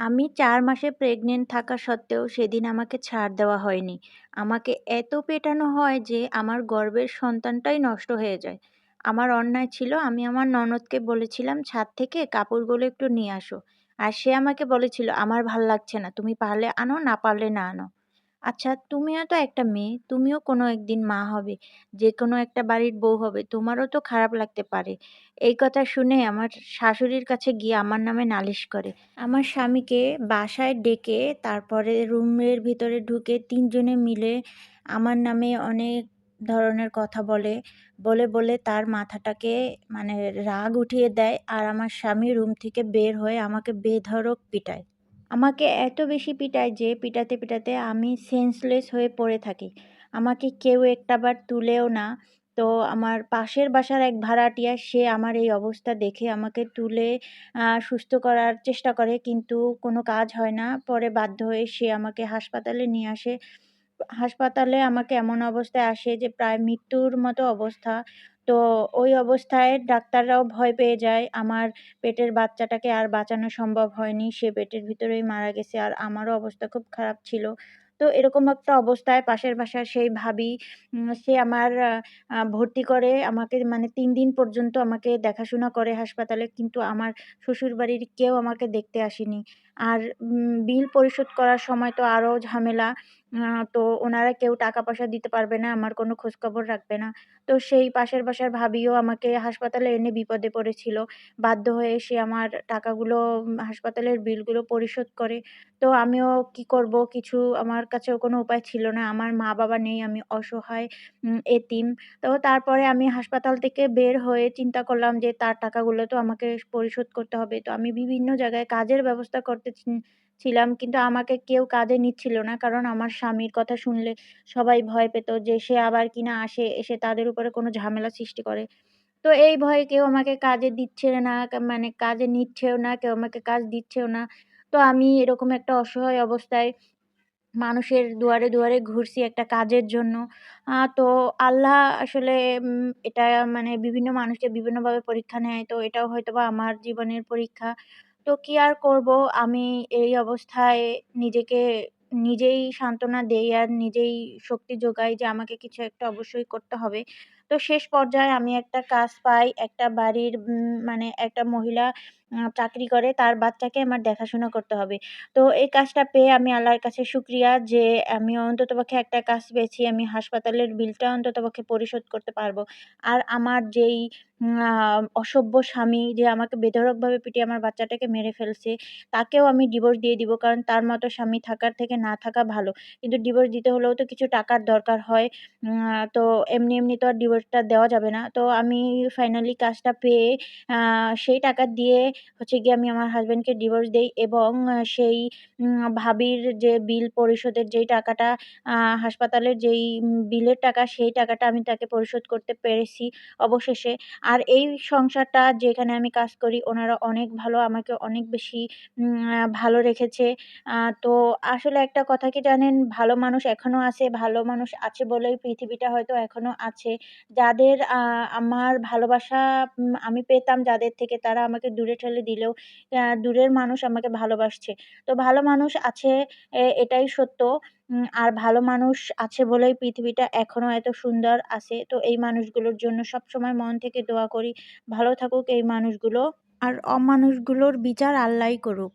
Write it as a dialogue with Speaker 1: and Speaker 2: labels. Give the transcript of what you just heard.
Speaker 1: আমি চার মাসে প্রেগনেন্ট থাকা সত্ত্বেও সেদিন আমাকে ছাড় দেওয়া হয়নি। আমাকে এত পেটানো হয় যে আমার গর্বের সন্তানটাই নষ্ট হয়ে যায়। আমার অন্যায় ছিল আমি আমার ননদকে বলেছিলাম ছাদ থেকে কাপড়গুলো একটু নিয়ে আসো। আর সে আমাকে বলেছিল, "আমার ভালো লাগছে না। তুমি পারলে আনো, না পারলে না আনো।" আচ্ছা তুমিও তো একটা মেয়ে, তুমিও কোনো একদিন মা হবে, যে কোনো একটা বাড়ির বউ হবে, তোমারও তো খারাপ লাগতে পারে। এই কথা শুনে আমার শাশুড়ির কাছে গিয়ে আমার নামে নালিশ করে। আমার স্বামীকে বাসায় ডেকে তারপরে রুমের ভিতরে ঢুকে ৩ জনে মিলে আমার নামে অনেক ধরনের কথা বলে। বলে, বলে তার মাথাটাকে মানে রাগ উঠিয়ে দেয় আর আমার স্বামী রুম থেকে বের হয়ে আমাকে বেধড়ক পিটায়। আমাকে এত বেশি পিটায় যে পিটাতে, পিটাতে আমি সেন্সলেস হয়ে পড়ে থাকি। আমাকে কেউ একটাবার তুলেও না। তো আমার পাশের বাসার এক ভাড়াটিয়া সে আমার এই অবস্থা দেখে আমাকে তুলে সুস্থ করার চেষ্টা করে কিন্তু কোনো কাজ হয় না। পরে বাধ্য হয়ে সে আমাকে হাসপাতালে নিয়ে আসে। হাসপাতালে আমাকে এমন অবস্থায় আসে যে, প্রায় মৃত্যুর মতো অবস্থা। তো ওই অবস্থায় ডাক্তাররাও ভয় পেয়ে যায়। আমার পেটের বাচ্চাটাকে আর বাঁচানো সম্ভব হয়নি। সে পেটের ভিতরেই মারা গেছে। আর আমারও অবস্থা খুব খারাপ ছিল। তো এরকম একটা অবস্থায় পাশের বাসার সেই ভাবি সে আমার ভর্তি করে, আমাকে মানে তিন দিন পর্যন্ত আমাকে দেখাশোনা করে হাসপাতালে। কিন্তু আমার শ্বশুরবাড়ির কেউ আমাকে দেখতে আসেনি। আর বিল পরিশোধ করার সময় তো আরও ঝামেলা। তো ওনারা কেউ টাকা পয়সা দিতে পারবে না, আমার কোনো খোঁজখবর রাখবে না। তো সেই পাশের বাসার ভাবিও আমাকে হাসপাতালে এনে বিপদে পড়েছিল। বাধ্য হয়ে সে আমার টাকাগুলো হাসপাতালের বিলগুলো পরিশোধ করে। তো আমিও কি করব কিছু আমার কাছেও কোনো উপায় ছিল না। আমার মা-বাবা নেই, আমি অসহায় এতিম। তো তারপরে আমি হাসপাতাল থেকে বের হয়ে চিন্তা করলাম যে তার টাকাগুলো তো আমাকে পরিশোধ করতে হবে। তো আমি বিভিন্ন জায়গায় কাজের ব্যবস্থা করতে ছি ছিলাম কিন্তু আমাকে কেউ কাজে নিচ্ছিল না। কারণ আমার স্বামীর কথা শুনলে সবাই ভয় পেত যে সে আবার কিনা আসে, এসে তাদের উপরে কোনো ঝামেলা সৃষ্টি করে। তো এই ভয়ে কেউ আমাকে কাজে দিচ্ছে না, মানে কাজে নিচ্ছেও না, কেউ আমাকে কাজ দিচ্ছেও না। তো আমি এরকম একটা অসহায় অবস্থায় মানুষের দুয়ারে, দুয়ারে ঘুরছি একটা কাজের জন্য। তো আল্লাহ আসলে এটা মানে বিভিন্ন মানুষকে বিভিন্নভাবে পরীক্ষা নেয়। তো এটাও হয়তো বা আমার জীবনের পরীক্ষা। তো কি আর করব আমি এই অবস্থায় নিজেকে নিজেই সান্ত্বনা দেই আর নিজেই শক্তি যোগাই যে আমাকে কিছু একটা অবশ্যই করতে হবে। তো শেষ পর্যায়ে আমি একটা কাজ পাই। একটা বাড়ির মানে একটা মহিলা চাকরি করে, তার বাচ্চাকে আমার দেখাশোনা করতে হবে। তো এই কাজটা পেয়ে আমি আল্লাহর কাছে শুকরিয়া যে আমি অন্ততপক্ষে একটা কাজ পেয়েছি। আমি হাসপাতালের বিলটা অন্ততপক্ষে পরিশোধ করতে পারব আর আমার যেই অসভ্য স্বামী যে আমাকে বেধড়কভাবে পিটিয়ে আমার বাচ্চাটাকে মেরে ফেলছে, তাকেও আমি ডিভোর্স দিয়ে দিব। কারণ তার মতো স্বামী থাকার থেকে না থাকা ভালো। কিন্তু ডিভোর্স দিতে হলেও তো কিছু টাকার দরকার হয়। তো এমনি, এমনি তো আর ডিভোর্সটা দেওয়া যাবে না। তো আমি ফাইনালি কাজটা পেয়ে সেই টাকা দিয়ে হচ্ছে গিয়ে আমি আমার হাসব্যান্ডকে ডিভোর্স দেই এবং সেই ভাবির যে বিল পরিশোধের যেই টাকাটা হাসপাতালের যেই বিলের টাকা, সেই টাকাটা আমি তাকে পরিশোধ করতে পেরেছি অবশেষে। আর এই সংসারটা যেখানে আমি কাজ করি ওনারা অনেক ভালো, আমাকে অনেক বেশি ভালো রেখেছে। তো আসলে একটা কথা কি জানেন? ভালো মানুষ এখনও আছে, ভালো মানুষ আছে বলেই পৃথিবীটা হয়তো এখনও আছে। যাদের আমার ভালোবাসা আমি পেতাম যাদের থেকে তারা আমাকে দূরে ঠেলে দিলেও দূরের মানুষ আমাকে ভালোবাসছে। তো ভালো মানুষ আছে এটাই সত্য। আর ভালো মানুষ আছে বলেই পৃথিবীটা এখনও এত সুন্দর আছে। তো এই মানুষগুলোর জন্য সবসময় মন থেকে দোয়া করি। ভালো থাকুক এই মানুষগুলো। আর অমানুষগুলোর বিচার আল্লাহই করুক।